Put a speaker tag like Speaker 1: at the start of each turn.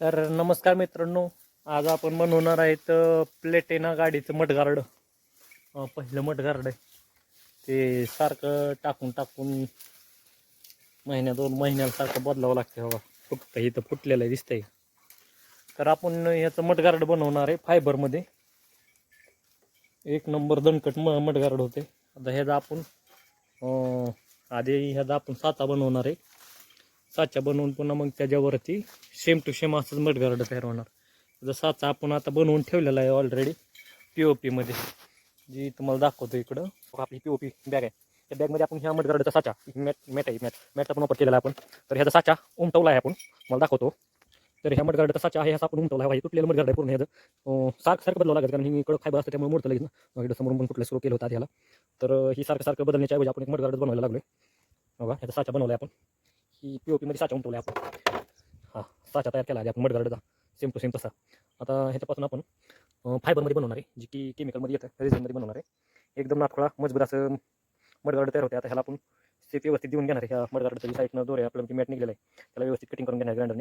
Speaker 1: तर नमस्कार मित्रांनो आज आपण बनवणार आहेत प्लेटेना गाडीचं मडगार्ड पहिलं मडगार्ड आहे. ते सारखं टाकून टाकून महिन्या दोन महिन्याला सारखं बदलावं लागतं बाबा फुटतं इथं फुटलेलं आहे दिसतंय. तर आपण ह्याचं मडगार्ड बनवणार आहे फायबरमध्ये. एक नंबर दणकट म मडगार्ड होते. आता ह्याचा आपण आधी ह्याचा आपण साचा बनवणार आहे. साचा बनवून पुन्हा मग त्याच्यावरती सेम टू सेम असंच मडगार्ड तयार होणार. जर साचा आपण आता बनवून ठेवलेला आहे ऑलरेडी पी ओ पीमध्ये जी तुम्हाला दाखवतो इकडं. आपली पी ओ पी बॅग आहे. त्या बॅगमध्ये आपण ह्या मडगार्डचा साचा मॅट मॅट आहे मॅट. मॅटचा पण वापर केलेला आहे आपण. तर ह्याचा साचा उमटवला आहे आपण. मला दाखवतो. तर ह्या मडगार्डचा साचा आहे ह्याचा आपण उमटवला आहे. तुटलेलं मडगार्ड आहे पूर्ण ह्याचं. सारखं सारखं बदलावं लागेल कारण ही इकडं फायबर असतं त्यामुळे मोडतं लगेच ना. मग इकडं पण कुठलं सुरू केलं होतं आधी ह्याला. तर ही सारखं सारखं बदलण्याच्या ऐवजी आपण एक मडगार्ड बनवायला लागलोय. बघा ह्याचा साचा बनवला आहे आपण. की पी ओ पीमध्ये साचा उमटवला आपण. हां साचा तयार केला आहे आपण मडगार्डचा सेम टू सेम तसा. आता ह्याच्यापासून आपण फायबरमध्ये बनवणार आहे जी की केमिकलमध्ये येतं रिझनमध्ये बनवणार आहे. एकदम नाथखोळा मजबूत असं मडगार्ड तयार होते आता ह्याला आपण सेफ व्यवस्थित देऊन घेणार आहे. ह्या मडगार्डचं जी साईडनं दोरे आपल्याला मॅट निघलेलं आहे. त्याला व्यवस्थित कटिंग करून घेणार